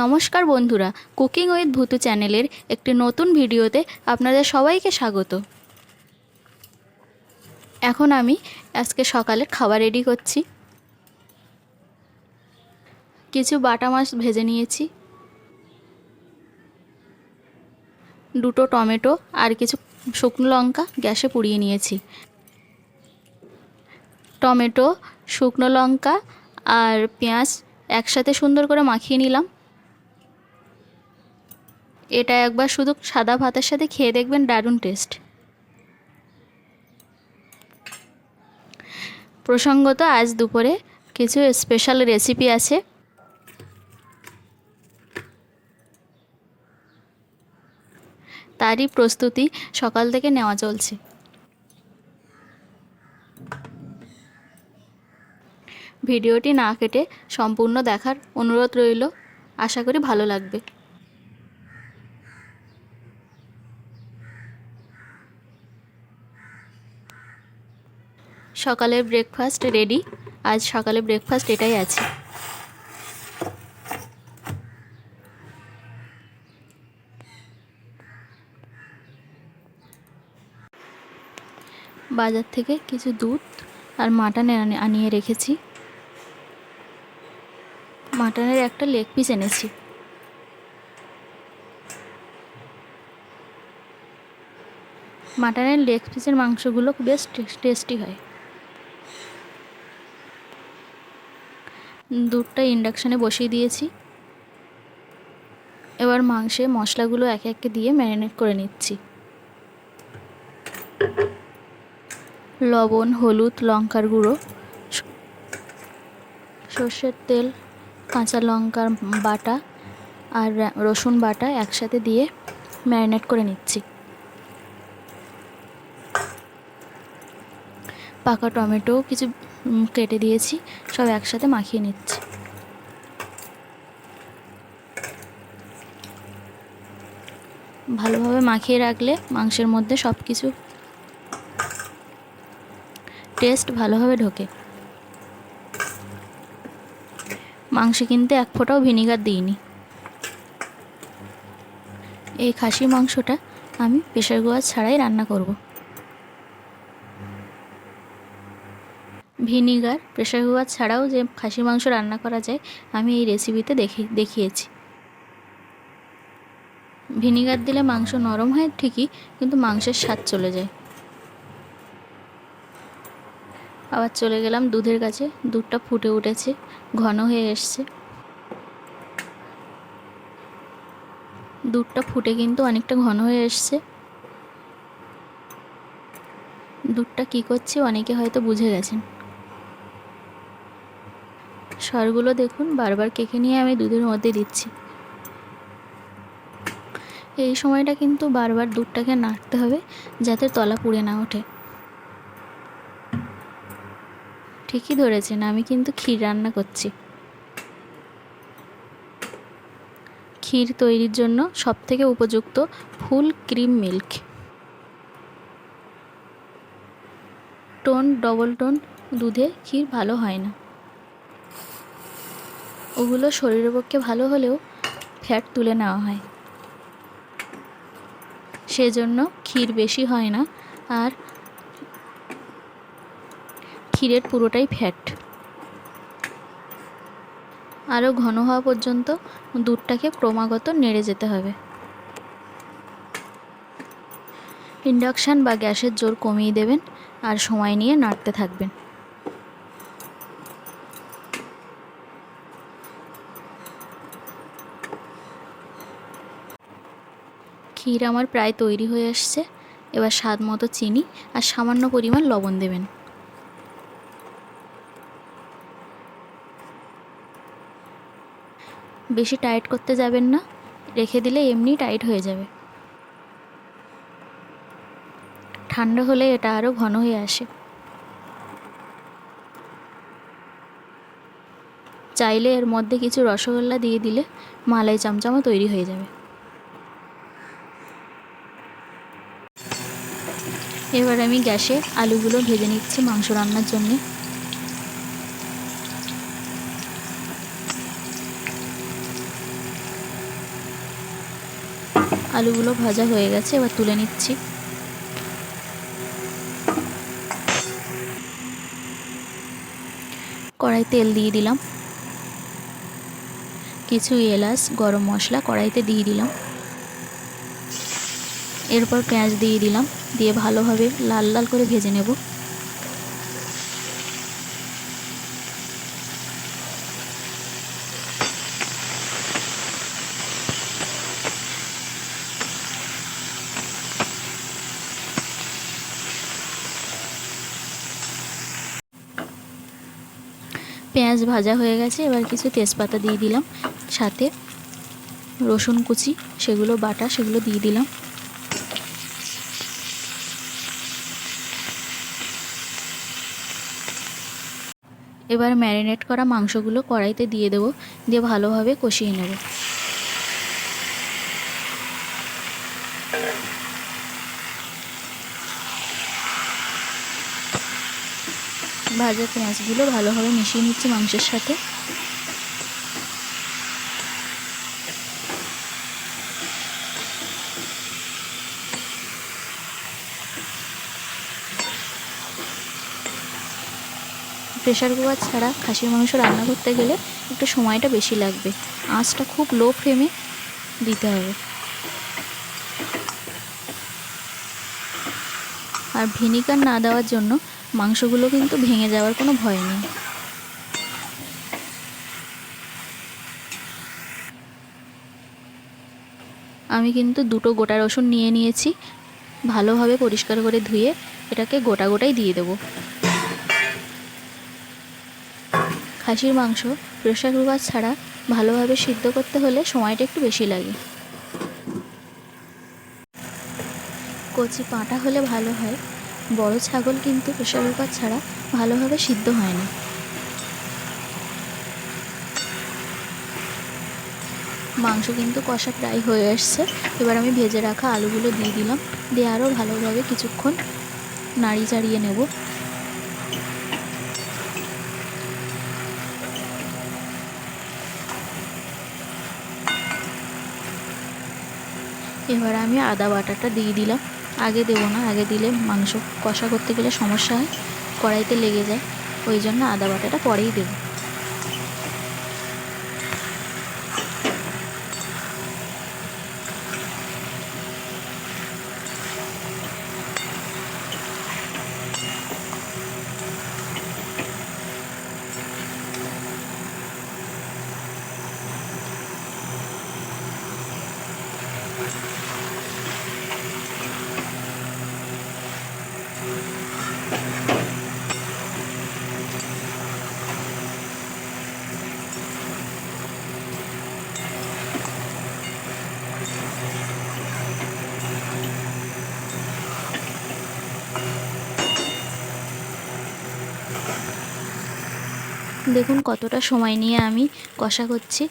নমস্কার বন্ধুরা cooking with ভূতু চ্যানেলের একটি নতুন ভিডিওতে আপনাদের সবাইকে স্বাগত। এখন আমি আজকে সকালের খাবার রেডি করছি। কিছু বাটা মাছ ভেজে নিয়েছি। দুটো টমেটো আর কিছু শুকনো লঙ্কা গ্যাসে পুড়িয়ে নিয়েছি। টমেটো, শুকনো লঙ্কা আর পেঁয়াজ একসাথে সুন্দর করে মাখিয়ে নিলাম। এটা একবার শুধু সাদা ভাতের সাথে খেয়ে দেখবেন দারুণ টেস্ট প্রসঙ্গত, আজ দুপুরে কিছু স্পেশাল রেসিপি আছে। তারই প্রস্তুতি সকাল থেকে নেওয়া চলছে। ভিডিওটি না কেটে সম্পূর্ণ দেখার অনুরোধ রইল। আশা করি ভালো লাগবে। সকালের ব্রেকফাস্ট রেডি আজ সকালে ব্রেকফাস্ট এটাই আছে। বাজার থেকে কিছু দুধ আর মাটন আনিয়ে রেখেছি। মাটনের একটা লেগ পিস এনেছি। মাটনের লেগ পিসের মাংসগুলো বেশ টেস্টি হয়। দুধটা ইন্ডাকশানে বসিয়ে দিয়েছি। এবার মাংসে মশলাগুলো একে একে দিয়ে ম্যারিনেট করে নিচ্ছি। লবণ, হলুদ, লঙ্কার গুঁড়ো, সর্ষের তেল, কাঁচা লঙ্কার বাটা আর রসুন বাটা একসাথে দিয়ে ম্যারিনেট করে নিচ্ছি। পাকা টমেটো, কিছু কেটে দিয়েছি, সব একসাথে মাখিয়ে নিচ্ছি। ভালোভাবে মাখিয়ে রাখলে মাংসের মধ্যে সব কিছু টেস্ট ভালোভাবে ঢোকে। মাংসে কিনতে এক ফোঁটাও ভিনিগার দিইনি। এই খাসি মাংসটা আমি প্রেশার কুকার ছাড়াই রান্না করব। ভিনিগার প্রেশার কুকার ছাড়াও যে খাসি মাংস রান্না করা যায়, আমি এই রেসিপিতে দেখে, দেখিয়েছি। ভিনিগার দিলে মাংস নরম হয় ঠিকই, কিন্তু মাংসের স্বাদ চলে যায়। আবার চলে গেলাম দুধের কাছে, দুধটা ফুটে উঠেছে, ঘন হয়ে এসছে। দুধটা ফুটে কিন্তু অনেকটা ঘন হয়ে এসছে। দুধটা কী করছে, অনেকে হয়তো বুঝে গেছেন। স্বরগুলো দেখুন, বারবার কেকে নিয়ে আমি দুধের মধ্যে দিচ্ছি। এই সময়টা কিন্তু বারবার দুধটাকে নাড়তে হবে যাতে তলা পুড়ে না ওঠে। ঠিকই ধরেছেন, আমি কিন্তু ক্ষীর রান্না করছি। ক্ষীর তৈরির জন্য সবথেকে উপযুক্ত full cream milk. Tone, double tone দুধে ক্ষীর ভালো হয় না। ওগুলো শরীরের পক্ষে ভালো হলেও ফ্যাট তুলে নেওয়া হয়। সেজন্য ক্ষীর বেশি হয় না, আর ক্ষীরের পুরোটাই ফ্যাট আরও ঘন হওয়া পর্যন্ত দুধটাকে ক্রমাগত নেড়ে যেতে হবে। ইন্ডাকশান বা গ্যাসের জোর কমিয়ে দেবেন আর সময় নিয়ে নাড়তে থাকবেন। ক্ষীর আমার প্রায় তৈরি হয়ে আসছে। এবার স্বাদ মতো চিনি আর সামান্য পরিমাণ লবণ দেবেন। বেশি টাইট করতে যাবেন না, রেখে দিলে এমনি টাইট হয়ে যাবে। ঠান্ডা হলে এটা আরও ঘন হয়ে আসে। চাইলে এর মধ্যে কিছু রসগোল্লা দিয়ে দিলে মালাই চামচামা তৈরি হয়ে যাবে। এবার আমি গ্যাসে আলুগুলো ভেজে নিচ্ছি মাংস রান্নার জন্যে। আলুগুলো ভাজা হয়ে গেছে, এবার তুলে নিচ্ছি। কড়াই তেল দিয়ে দিলাম। কিছু এলাচ, গরম মশলা কড়াইতে দিয়ে দিলাম। এরপর পেঁয়াজ দিয়ে দিলাম। দিয়ে ভালোভাবে লাল লাল করে ভেজে নেব। পেঁয়াজ ভাজা হয়ে গেছে, এবার কিছু তেজপাতা দিয়ে দিলাম, সাথে রসুন কুচি, সেগুলো বাটা, সেগুলো দিয়ে দিলাম। এবার ম্যারিনেট করা মাংসগুলো কড়াইতে দিয়ে দেবো, দিয়ে ভালোভাবে কষিয়ে নেব। ভাজা পেঁয়াজগুলো ভালোভাবে মিশিয়ে নিচ্ছি মাংসের সাথে। প্রেশার কুকার ছাড়া খাসির মাংস রান্না করতে গেলে একটু সময়টা বেশি লাগবে। আঁচটা খুব লো ফ্লেমে দিতে হবে। আর ভিনিগার না দেওয়ার জন্য মাংসগুলো কিন্তু ভেঙে যাওয়ার কোনো ভয় নেই। আমি কিন্তু দুটো গোটা রসুন নিয়ে নিয়েছি। ভালোভাবে পরিষ্কার করে ধুয়ে এটাকে গোটা গোটাই দিয়ে দেবো। খাসির মাংস প্রেশার কুকার ছাড়া ভালোভাবে সিদ্ধ করতে হলে সময়টা একটু বেশি লাগে। কচি পাঁটা হলে ভালো হয়। বড় ছাগল কিন্তু প্রেশার কুকার ছাড়া ভালোভাবে সিদ্ধ হয় না। মাংস কিন্তু কষা প্রায় হয়ে আসছে। এবার আমি ভেজে রাখা আলুগুলো দিয়ে দিলাম। দিয়ে আরও ভালোভাবে কিছুক্ষণ নাড়ি চাড়িয়ে নেব। এবার আমি আদা বাটাটা দিয়ে দিলাম। আগে দেবো না, আগে দিলে মাংস কষা করতে গেলে সমস্যা হয়, কড়াইতে লেগে যায়। ওই জন্য আদা বাটাটা পরেই দেবো। দেখুন কতটা সময় নিয়ে আমি কষা করছি।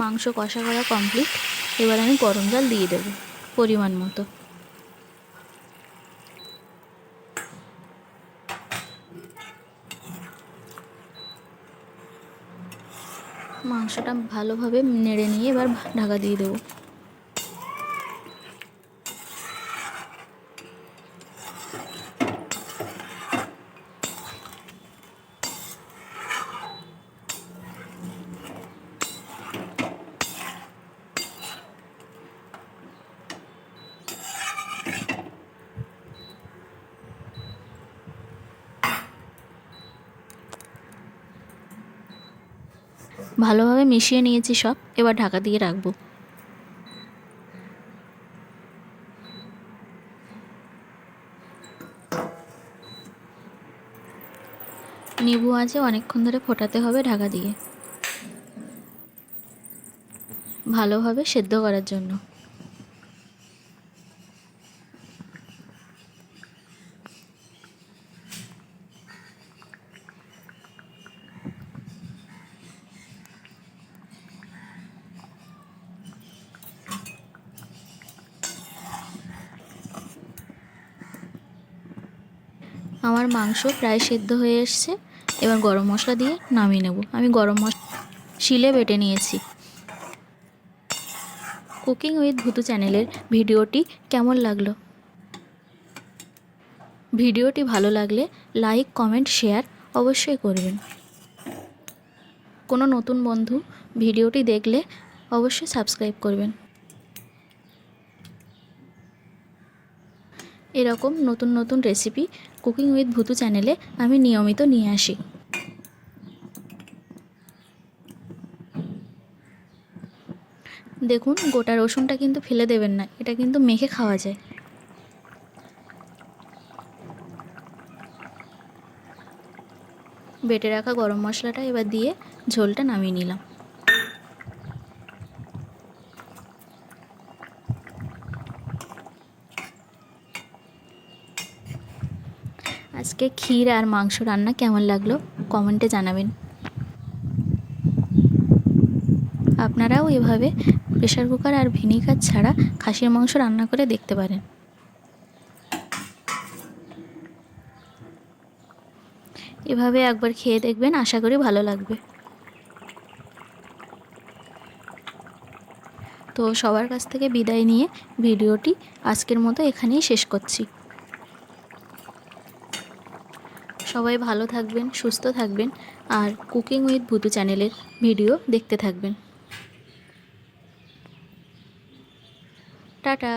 মাংস কষা করা কমপ্লিট এবার আমি গরম জল দিয়ে দেব পরিমাণ মতো। মাংসটা ভালোভাবে নেড়ে নিয়ে এবার ঢাকা দিয়ে দেবো। ভালোভাবে মিশিয়ে নিয়েছি সব, এবার ঢাকা দিয়ে রাখব। নিবু আছে, অনেকক্ষণ ধরে ফোটাতে হবে ঢাকা দিয়ে। ভালোভাবে সেদ্ধ করার জন্য। আমার মাংস প্রায় সেদ্ধ হয়ে এসছে, এবার গরম মশলা দিয়ে নামিয়ে নেব। আমি গরম মশলা শিলে বেটে নিয়েছি। কুকিং উইথ ভুতু চ্যানেলের ভিডিওটি কেমন লাগল? ভিডিওটি ভালো লাগলে লাইক, কমেন্ট, শেয়ার অবশ্যই করবেন। কোনো নতুন বন্ধু ভিডিওটি দেখলে অবশ্যই সাবস্ক্রাইব করবেন। এরকম নতুন নতুন রেসিপি কুকিং উইথ ভুতু চ্যানেলে আমি নিয়মিত নিয়ে আসি। দেখুন, গোটা রসুনটা কিন্তু ফেলে দেবেন না, এটা কিন্তু মেখে খাওয়া যায়। বেটে রাখা গরম মশলাটা এবার দিয়ে ঝোলটা নামিয়ে নিলাম। আজকে ক্ষীর আর মাংস রান্না কেমন লাগল? কমেন্টে জানাবেন। আপনারাও এভাবে প্রেশার কুকার আর ভিনিগার ছাড়া খাসির মাংস রান্না করে দেখতে পারেন। এভাবে একবার খেয়ে দেখবেন, আশা করি ভালো লাগবে। তো সবার কাছ থেকে বিদায় নিয়ে ভিডিওটি আজকের মতো এখানেই শেষ করছি। সবাই ভালো থাকবেন সুস্থ থাকবেন আর কুকিং উইথ ভুতু চ্যানেলের ভিডিও দেখতে থাকবেন। টাটা।